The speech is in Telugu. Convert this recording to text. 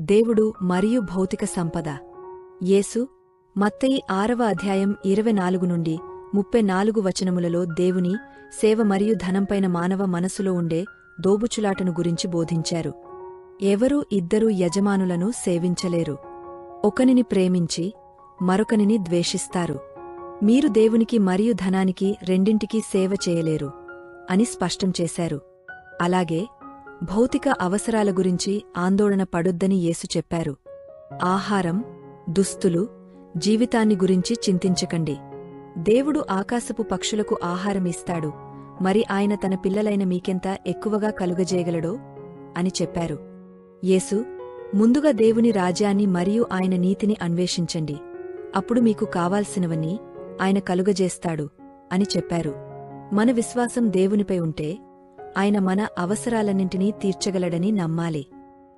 దేవుడు మరియు భౌతిక సంపద. యేసు మత్తయి ఆరవ అధ్యాయం ఇరవై నాలుగు నుండి ముప్పై నాలుగు వచనములలో దేవుని సేవ మరియు ధనంపైన మానవ మనసులో ఉండే దోబుచులాటను గురించి బోధించారు. ఎవరూ ఇద్దరు యజమానులను సేవించలేరు. ఒకనిని ప్రేమించి మరొకనిని ద్వేషిస్తారు. మీరు దేవునికి మరియు ధనానికి రెండింటికీ సేవ చేయలేరు అని స్పష్టం చేశారు. అలాగే భౌతిక అవసరాల గురించి ఆందోళన పడొద్దని యేసు చెప్పారు. ఆహారం దుస్తులు జీవితాన్ని గురించి చింతించకండి. దేవుడు ఆకాశపు పక్షులకు ఆహారమిస్తాడు మరి ఆయన తన పిల్లలైన మీకెంత ఎక్కువగా కలుగజేయగలడో? అని చెప్పారు. యేసు ముందుగా దేవుని రాజ్యాన్ని మరియు ఆయన నీతిని అన్వేషించండి. అప్పుడు మీకు కావాల్సినవన్నీ ఆయన కలుగజేస్తాడు అని చెప్పారు. మన విశ్వాసం దేవునిపై ఉంటే ఆయన మన అవసరాలన్నింటినీ తీర్చగలడని నమ్మాలి.